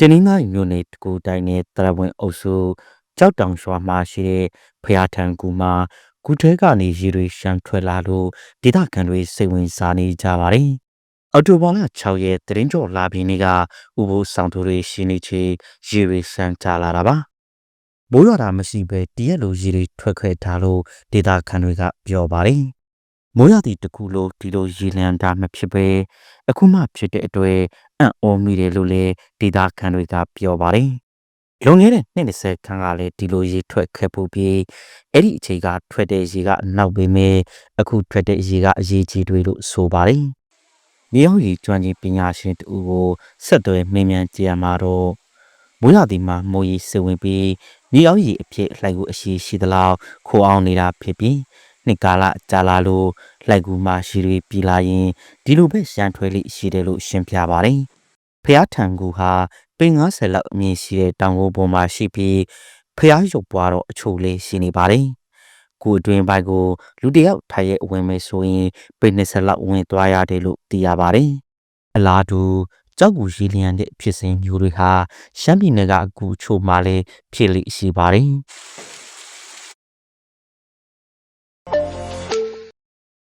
တနင်္သာရီမြို့နယ်တကူတိုင်းနဲ့တရဝင်အုပ်စုကြောက်တောင်ရွာမှာရှိတဲ့ဖျားထံကူမှာကုထဲကနေရေတွေရှမ်းထွက်လာလို့ဒေသခံတွေစိတ်ဝင်စားနေကြပါတယ်။အော်တိုဘော်လာ6ရက်တရင်ကျော်လာပြီးနေကဥပုဆောင်သူတွေရှိနေချေရေတွေရှမ်းကြလာတာပါ။မိုးရွာတာမရှိပဲတရက်လိုရေတွေထွက်ခွဲထားလို့ဒေသခံတွေကပြောပါတယ်။မိုးရသည့်တကူလို့ဒီလိုရေလျံတာမဖြစ်ပဲအခုမှဖြစ်တဲ့အတွက် အံ့ဩမိတယ်လို့လည်းဒေသခံတွေကပြောပါတယ်။လွန်ခဲ့တဲ့နှစ်20ခန်းကလည်းဒီလိုရေထွက်ခဲ့ဖို့ပြီးအဲ့ဒီအချိန်ကထွက်တဲ့ရေကအနောက်ပေမဲ့အခုထွက်တဲ့ရေကအရေးကြီးတွေလို့ဆိုပါတယ်။မြေအောင်ရေကျွမ်းကျင်ပညာရှင်တူကိုဆက်သွယ်မင်းမြန်ကြရမှာတော့မိုးရသည်မှာမိုးရီစဝင်ပြီးမြေအောင်ရေအဖြစ်လှိုက်ကိုအရှိရှိသလောက်ခိုးအောင်နေတာဖြစ်ပြီး နှစ်ကာလကြာလာလို့လှိုက်ကူမှာရှိတွေပြည်လာရင်ဒီလိုပဲရှမ်းထွဲလေးရှိတယ်လို့ရှင်းပြပါတယ်။ဖျားထံကူဟာပင်90လောက်အမြင့်ရှိတဲ့တောင်ကိုပေါ်မှာရှိပြီးဖျားရုပ်ပွားတော့အချို့လေးရှိနေပါတယ်။ကိုအတွင်းဘက်ကိုလူတယောက်ထိုင်ရဲ့ဝင်မယ်ဆိုရင်ပင်20လောက်ဝင်သွားရတယ်လို့သိရပါတယ်။အလားတူကြောက်ကူရီလျံတဲ့ဖြစ်စဉ်မျိုးတွေဟာရှမ်းပြည်နယ်ကအကူချို့မှလည်းဖြစ်လိရှိပါတယ်။